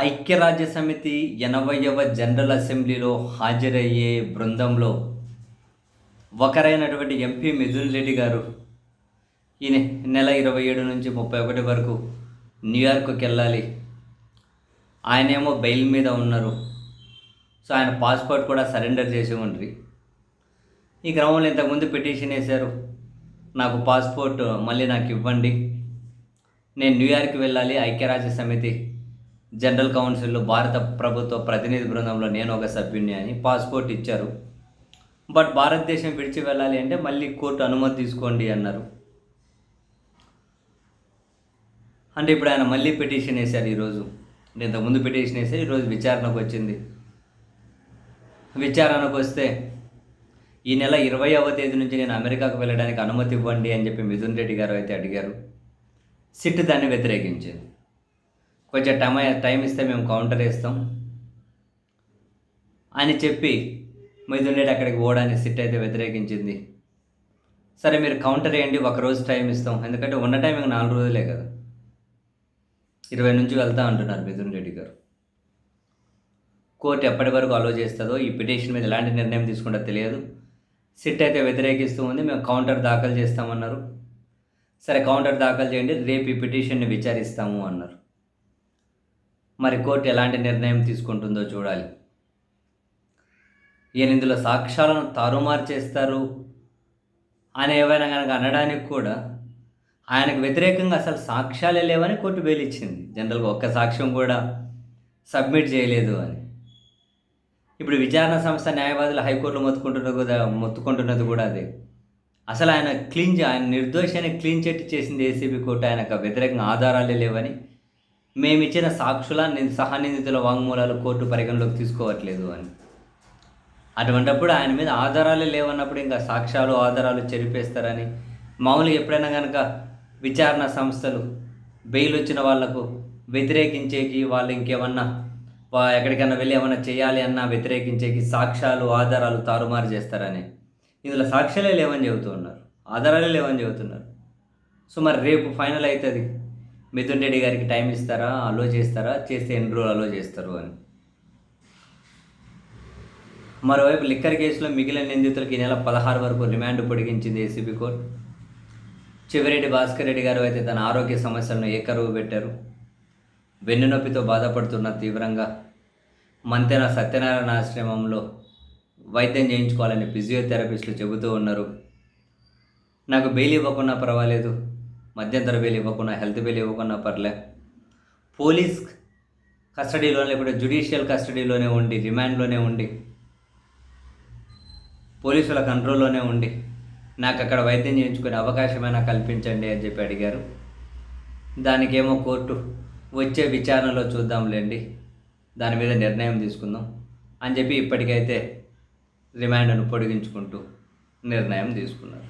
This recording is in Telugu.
ఐక్యరాజ్య సమితి ఎనభైవ జనరల్ అసెంబ్లీలో హాజరయ్యే బృందంలో ఒకరైనటువంటి ఎంపీ మిథున్ రెడ్డి గారు ఈయన నెల ఇరవై ఏడు నుంచి ముప్పై ఒకటి వరకు న్యూయార్క్కి వెళ్ళాలి. ఆయనేమో బెయిల్ మీద ఉన్నారు. సో ఆయన పాస్పోర్ట్ కూడా సరెండర్ చేసి ఉండ్రి. ఈ క్రమంలో ఇంతకుముందు పిటిషన్ వేశారు. నాకు పాస్పోర్ట్ మళ్ళీ నాకు ఇవ్వండి. నేను న్యూయార్క్ వెళ్ళాలి ఐక్యరాజ్య సమితి జనరల్ కౌన్సిల్లో భారత ప్రభుత్వ ప్రతినిధి బృందంలో నేను ఒక సభ్యుని అని పాస్పోర్ట్ ఇచ్చారు. బట్ భారతదేశం విడిచి వెళ్ళాలి అంటే మళ్ళీ కోర్టు అనుమతి తీసుకోండి అన్నారు. అంటే ఇప్పుడు ఆయన మళ్ళీ పిటిషన్ వేశారు ఈరోజు. అంటే ఇంతకుముందు పిటిషన్ వేశారు ఈరోజు విచారణకు వచ్చింది. విచారణకు వస్తే ఈ నెల ఇరవైవ తేదీ నుంచి నేను అమెరికాకు వెళ్ళడానికి అనుమతి ఇవ్వండి అని చెప్పి మిథున్ రెడ్డి గారు అయితే అడిగారు. సిట్ దాన్ని వ్యతిరేకించింది. కొంచెం టైం టైం ఇస్తే మేము కౌంటర్ వేస్తాం. అని చెప్పి మిథున్ రెడ్డి అక్కడికి పోవడానికి సిట్ అయితే వ్యతిరేకించింది. సరే మీరు కౌంటర్ వేయండి ఒక రోజు టైం ఇస్తాం. ఎందుకంటే ఉన్న టైం ఇంకా నాలుగు రోజులే కదా. ఇరవై నుంచి వెళ్తా అంటున్నారు మిథున్ రెడ్డి గారు. కోర్టు ఎప్పటి వరకు అలో చేస్తుందో ఈ పిటిషన్ మీద ఎలాంటి నిర్ణయం తీసుకుంటా తెలియదు. సిట్ అయితే వ్యతిరేకిస్తూ ఉంది మేము కౌంటర్ దాఖలు చేస్తామన్నారు. సరే కౌంటర్ దాఖలు చేయండి రేపు ఈ పిటిషన్ని విచారిస్తాము అన్నారు. మరి కోర్టు ఎలాంటి నిర్ణయం తీసుకుంటుందో చూడాలి. ఈయన ఇందులో సాక్ష్యాలను తారుమారు చేస్తారు. అని ఏమైనా కనుక అనడానికి కూడా ఆయనకు వ్యతిరేకంగా అసలు సాక్ష్యాలే లేవని కోర్టు బెయిలిచ్చింది జనరల్గా ఒక్క సాక్ష్యం కూడా సబ్మిట్ చేయలేదు అని. ఇప్పుడు విచారణ సంస్థ న్యాయవాదులు హైకోర్టులో మొత్తుకుంటున్నది కూడా మొత్తుకుంటున్నది కూడా అదే. అసలు ఆయన క్లీన్ ఆయన నిర్దోషాన్ని క్లీన్ చెట్టు చేసింది ఏసీబీ కోర్టు ఆయనకు వ్యతిరేకంగా ఆధారాలే లేవని మేమిచ్చిన సాక్షుల ని- సహనిందితుల వాంగ్మూలాలు కోర్టు పరిగణలోకి తీసుకోవట్లేదు అని. అటువంటప్పుడు ఆయన మీద ఆధారాలు లేవన్నప్పుడు ఇంకా సాక్ష్యాలు ఆధారాలు చెరిపేస్తారని. మామూలుగా ఎప్పుడైనా కనుక విచారణ సంస్థలు బెయిల్ వచ్చిన వాళ్ళకు వ్యతిరేకించేకి వాళ్ళు ఇంకేమన్నా ఎక్కడికైనా వెళ్ళి ఏమన్నా చేయాలి అన్నా వ్యతిరేకించేకి సాక్ష్యాలు ఆధారాలు తారుమారు చేస్తారని. ఇందులో సాక్ష్యాలే లేవని చెబుతూ ఉన్నారు. ఆధారాలే లేవని చెబుతున్నారు. సో మరి రేపు ఫైనల్ అవుతుంది. మిథున్ రెడ్డి గారికి టైం ఇస్తారా? అలో చేస్తారా? చేస్తే ఎన్ని రోజులు అలో చేస్తారు అని. మరోవైపు లిక్కర్ కేసులో మిగిలిన నిందితులకు ఈ నెల పదహారు వరకు రిమాండ్ పొడిగించింది ఏసీబీ కోర్టు. చివరెడ్డి భాస్కర్ రెడ్డి గారు అయితే తన ఆరోగ్య సమస్యలను ఏకరువు పెట్టారు. వెన్నునొప్పితో బాధపడుతున్న తీవ్రంగా మంతెన సత్యనారాయణ ఆశ్రమంలో వైద్యం చేయించుకోవాలని ఫిజియోథెరపిస్టులు చెబుతూ ఉన్నారు. నాకు బెయిల్ ఇవ్వకుండా పర్వాలేదు. మధ్యంతర బెయిల్ ఇవ్వకుండా హెల్త్ బెయిల్ ఇవ్వకుండా పర్లే. పోలీస్ కస్టడీలో లేకపోతే జుడిషియల్ కస్టడీలోనే ఉండి రిమాండ్లోనే ఉండి పోలీసుల కంట్రోల్లోనే ఉండి నాకు అక్కడ వైద్యం చేయించుకునే అవకాశమైనా కల్పించండి అని చెప్పి అడిగారు. దానికేమో కోర్టు వచ్చే విచారణలో చూద్దాంలేండి దాని మీద నిర్ణయం తీసుకుందాం అని చెప్పి ఇప్పటికైతే రిమాండ్ను పొడిగించుకుంటూ నిర్ణయం తీసుకున్నారు.